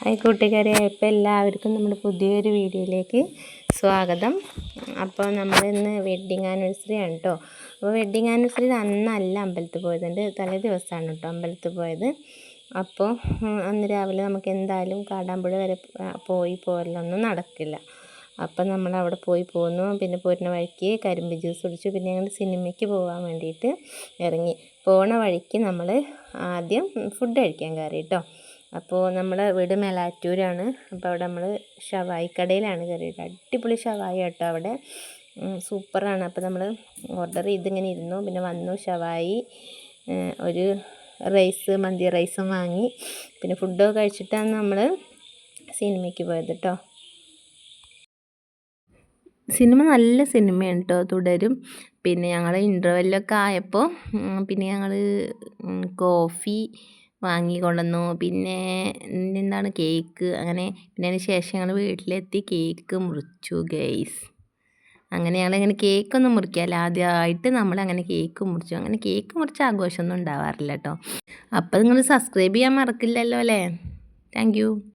Hi കൂട്ടുകാരെ ഇപ്പോൾ എല്ലാവർക്കും നമ്മുടെ പുതിയൊരു വീഡിയോയിലേക്ക് സ്വാഗതം. അപ്പോൾ നമ്മൾ ഇന്ന് വെഡ്ഡിങ് ആനിവേഴ്സറി ആണ് കേട്ടോ അപ്പോൾ വെഡ്ഡിങ് ആനിവേഴ്സറി അന്നല്ല അമ്പലത്തിൽ പോയതുണ്ട് തലേ ദിവസമാണ് കേട്ടോ അമ്പലത്തിൽ പോയത്. അപ്പോൾ അന്ന് രാവിലെ നമുക്ക് എന്തായാലും കാടാമ്പുഴ വരെ പോയി പോരലൊന്നും നടക്കില്ല. അപ്പം നമ്മൾ അവിടെ പോയി പോന്നു. പിന്നെ പോരുന്ന വഴിക്ക് കരിമ്പ് ജ്യൂസ് കുടിച്ചു. പിന്നെ ഞങ്ങൾ സിനിമയ്ക്ക് പോകാൻ വേണ്ടിയിട്ട് ഇറങ്ങി. പോണ വഴിക്ക് നമ്മൾ ആദ്യം ഫുഡ് കഴിക്കാൻ കയറി കേട്ടോ അപ്പോൾ നമ്മുടെ വീട് മേലാറ്റൂരാണ്. അപ്പോൾ അവിടെ നമ്മൾ ഷവായി കടയിലാണ് കയറിയത്. അടിപൊളി ഷവായി കേട്ടോ അവിടെ. സൂപ്പറാണ്. അപ്പോൾ നമ്മൾ ഓർഡർ ചെയ്തിങ്ങനെ ഇരുന്നു. പിന്നെ വന്നു ഷവായി. ഒരു റൈസ് മന്തി റൈസും വാങ്ങി. പിന്നെ ഫുഡൊക്കെ കഴിച്ചിട്ടാണ് നമ്മൾ സിനിമയ്ക്ക് പോയത് കേട്ടോ സിനിമ നല്ല സിനിമയാണ് കേട്ടോ തുടരും. പിന്നെ ഞങ്ങൾ ഇന്റർവെല്ലൊക്കെ ആയപ്പോൾ പിന്നെ ഞങ്ങൾ കോഫി വാങ്ങി കൊണ്ടുവന്നു പിന്നെ എന്താണ് കേക്ക്? അങ്ങനെ പിന്നെ അതിന് ശേഷം ഞങ്ങൾ വീട്ടിലെത്തി കേക്ക് മുറിച്ചു ഗൈസ് അങ്ങനെ ഞങ്ങളിങ്ങനെ കേക്കൊന്നും മുറിക്കാല്ല ആദ്യമായിട്ട് നമ്മൾ അങ്ങനെ കേക്ക് മുറിച്ചു. അങ്ങനെ കേക്ക് മുറിച്ച ആഘോഷമൊന്നും ഉണ്ടാവാറില്ല കേട്ടോ. അപ്പോൾ നിങ്ങൾ സബ്സ്ക്രൈബ് ചെയ്യാൻ മറക്കില്ലല്ലോ അല്ലേ? താങ്ക്